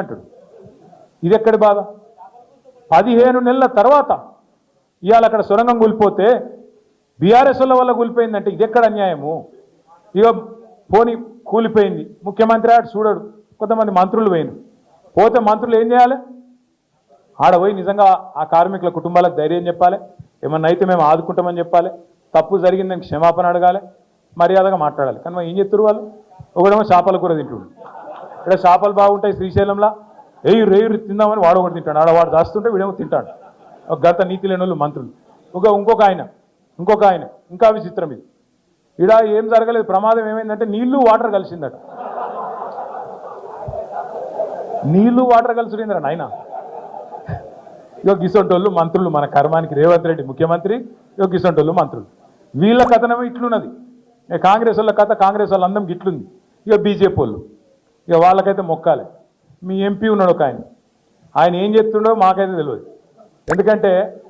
అంటాడు ఇది ఎక్కడి బాధ? పదిహేను నెలల తర్వాత ఇవాళ అక్కడ సొరంగం కూలిపోతే బీఆర్ఎస్ల వల్ల కూలిపోయిందంటే ఇది ఎక్కడ అన్యాయము? ఇక పోని కూలిపోయింది. ముఖ్యమంత్రి ఆడు చూడడు. కొంతమంది మంత్రులు పోయిన పోతే మంత్రులు ఏం చేయాలి? ఆడ పోయి నిజంగా ఆ కార్మికుల కుటుంబాలకు ధైర్యం చెప్పాలి. ఏమన్నా అయితే మేము ఆదుకుంటామని చెప్పాలి. తప్పు జరిగిందని క్షమాపణ అడగాలి. మర్యాదగా మాట్లాడాలి. కానీ ఏం చెప్తారు వాళ్ళు? ఒకడేమో చేపల కూర తింటుడు. ఇక్కడ చేపలు బాగుంటాయి శ్రీశైలంలో. ఏయు రేయు తిందామని వాడు ఒకటి తింటాడు. ఆడ వాడు దాస్తుంటే వీడేమో తింటాడు. ఒక గత నీతి లేని వాళ్ళు మంత్రులు. ఒక ఇంకొక ఆయన ఇంకొక ఆయన. ఇంకా విచిత్రం ఇది. ఇడ ఏం జరగలేదు. ప్రమాదం ఏమైందంటే నీళ్ళు వాటర్ కలిసిందట. నీళ్ళు వాటర్ కలిసిందిరా నాయన. ఇక గిసొంటోళ్ళు మంత్రులు మన కర్మానికి రేవంత్ రెడ్డి ముఖ్యమంత్రి ఇక గిసొంటోళ్ళు మంత్రులు. వీళ్ళ కథనమే ఇట్లున్నది. కాంగ్రెస్ వాళ్ళ కథ కాంగ్రెస్ వాళ్ళ అందం ఇట్లుంది ఇక బీజేపీ వాళ్ళు. ఇక వాళ్ళకైతే మొక్కాలి. మీ ఎంపీ ఉన్నాడు ఒక ఆయన. ఆయన ఏం చెప్తుండో మాకైతే తెలియదు ఎందుకంటే